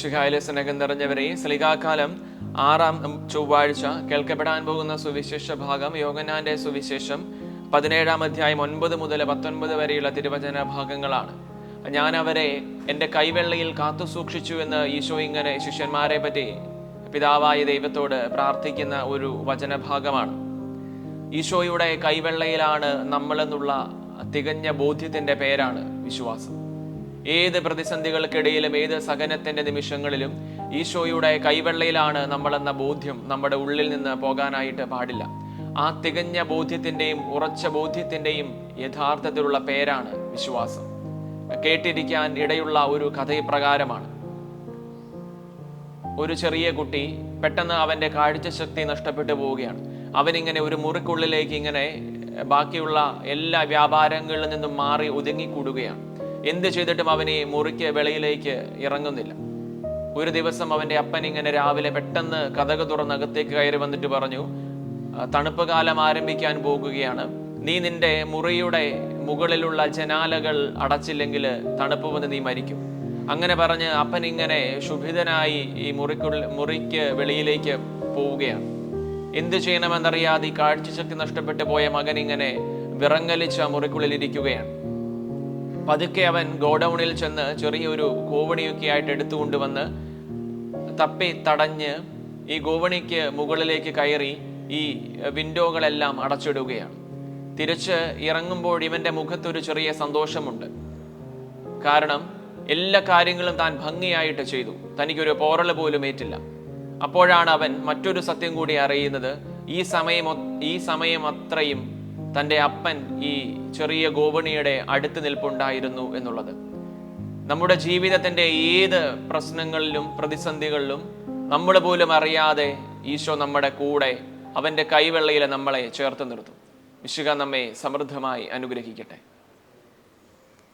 ശിഖായിലെ സ്നേഹം നിറഞ്ഞവരെ സ്ലികാകാലം ആറാം ചൊവ്വാഴ്ച കേൾക്കപ്പെടാൻ പോകുന്ന സുവിശേഷ ഭാഗം യോഗനാന്റെ സുവിശേഷം പതിനേഴാം അധ്യായം ഒൻപത് മുതൽ പത്തൊൻപത് വരെയുള്ള തിരുവചന ഭാഗങ്ങളാണ്. ഞാൻ അവരെ എന്റെ കൈവെള്ളയിൽ കാത്തു സൂക്ഷിച്ചു എന്ന് ഈശോ ഇങ്ങനെ ശിഷ്യന്മാരെ പറ്റി പിതാവായ ദൈവത്തോട് പ്രാർത്ഥിക്കുന്ന ഒരു വചനഭാഗമാണ് ഈശോയുടെ കൈവെള്ളയിലാണ് നമ്മളെന്നുള്ള തികഞ്ഞ ബോധ്യത്തിന്റെ പേരാണ് വിശ്വാസം. ഏത് പ്രതിസന്ധികൾക്കിടയിലും ഏത് സഹനത്തിന്റെ നിമിഷങ്ങളിലും ഈശോയുടെ കൈവെള്ളയിലാണ് നമ്മളെന്ന ബോധ്യം നമ്മുടെ ഉള്ളിൽ നിന്ന് പോകാനായിട്ട് പാടില്ല. ആ തികഞ്ഞ ബോധ്യത്തിന്റെയും ഉറച്ച ബോധ്യത്തിന്റെയും യഥാർത്ഥത്തിലുള്ള പേരാണ് വിശ്വാസം. കേട്ടിരിക്കാൻ ഇടയുള്ള ഒരു കഥയിപ്രകാരമാണ്. ഒരു ചെറിയ കുട്ടി പെട്ടെന്ന് അവന്റെ കാഴ്ചശക്തി നഷ്ടപ്പെട്ടു പോവുകയാണ്. അവനിങ്ങനെ ഒരു മുറിക്കുള്ളിലേക്ക് ഇങ്ങനെ ബാക്കിയുള്ള എല്ലാ വ്യാപാരങ്ങളിൽ നിന്നും മാറി ഒതുങ്ങിക്കൂടുകയാണ്. എന്ത് ചെയ്തിട്ടും അവൻ ഈ മുറിക്ക് വെളിയിലേക്ക് ഇറങ്ങുന്നില്ല. ഒരു ദിവസം അവന്റെ അപ്പൻ ഇങ്ങനെ രാവിലെ പെട്ടെന്ന് കഥക തുറന്ന് അകത്തേക്ക് കയറി വന്നിട്ട് പറഞ്ഞു "ആ, തണുപ്പ് കാലം ആരംഭിക്കാൻ പോകുകയാണ്. നീ നിന്റെ മുറിയുടെ മുകളിലുള്ള ജനാലകൾ അടച്ചില്ലെങ്കിൽ തണുപ്പ് വന്ന് നീ മരിക്കും. അങ്ങനെ പറഞ്ഞ് അപ്പൻ ഇങ്ങനെ ശുഭിതനായി ഈ മുറിക്കുള്ളിൽ മുറിക്ക് വെളിയിലേക്ക് പോവുകയാണ്. എന്ത് ചെയ്യണമെന്നറിയാതെ ഈ കാഴ്ചശക്തി നഷ്ടപ്പെട്ടു പോയ മകൻ ഇങ്ങനെ വിറങ്ങലിച്ച് ആ മുറിക്കുള്ളിൽ ഇരിക്കുകയാണ്. പതുക്കെ അവൻ ഗോഡൗണിൽ ചെന്ന് ചെറിയൊരു കോവണിയൊക്കെ ആയിട്ട് എടുത്തുകൊണ്ടുവന്ന് തപ്പി തടഞ്ഞ് ഈ ഗോവണിക്ക് മുകളിലേക്ക് കയറി ഈ വിൻഡോകളെല്ലാം അടച്ചിടുകയാണ്. തിരിച്ച് ഇറങ്ങുമ്പോൾ ഇവന്റെ മുഖത്തൊരു ചെറിയ സന്തോഷമുണ്ട്. കാരണം എല്ലാ കാര്യങ്ങളും താൻ ഭംഗിയായിട്ട് ചെയ്തു. തനിക്കൊരു പോറൽ പോലും ഏറ്റില്ല. അപ്പോഴാണ് അവൻ മറ്റൊരു സത്യം കൂടി അറിയുന്നത്. ഈ സമയം ഈ സമയം അത്രയും തന്റെ അപ്പൻ ഈ ചെറിയ ഗോപണിയുടെ അടുത്ത് നിൽപ്പുണ്ടായിരുന്നു എന്നുള്ളത്. നമ്മുടെ ജീവിതത്തിന്റെ ഏത് പ്രശ്നങ്ങളിലും പ്രതിസന്ധികളിലും നമ്മൾ പോലും അറിയാതെ ഈശോ നമ്മുടെ കൂടെ അവന്റെ കൈവെള്ളയിൽ നമ്മളെ ചേർത്ത് നിർത്തും. വിശുക നമ്മെ സമൃദ്ധമായി അനുഗ്രഹിക്കട്ടെ.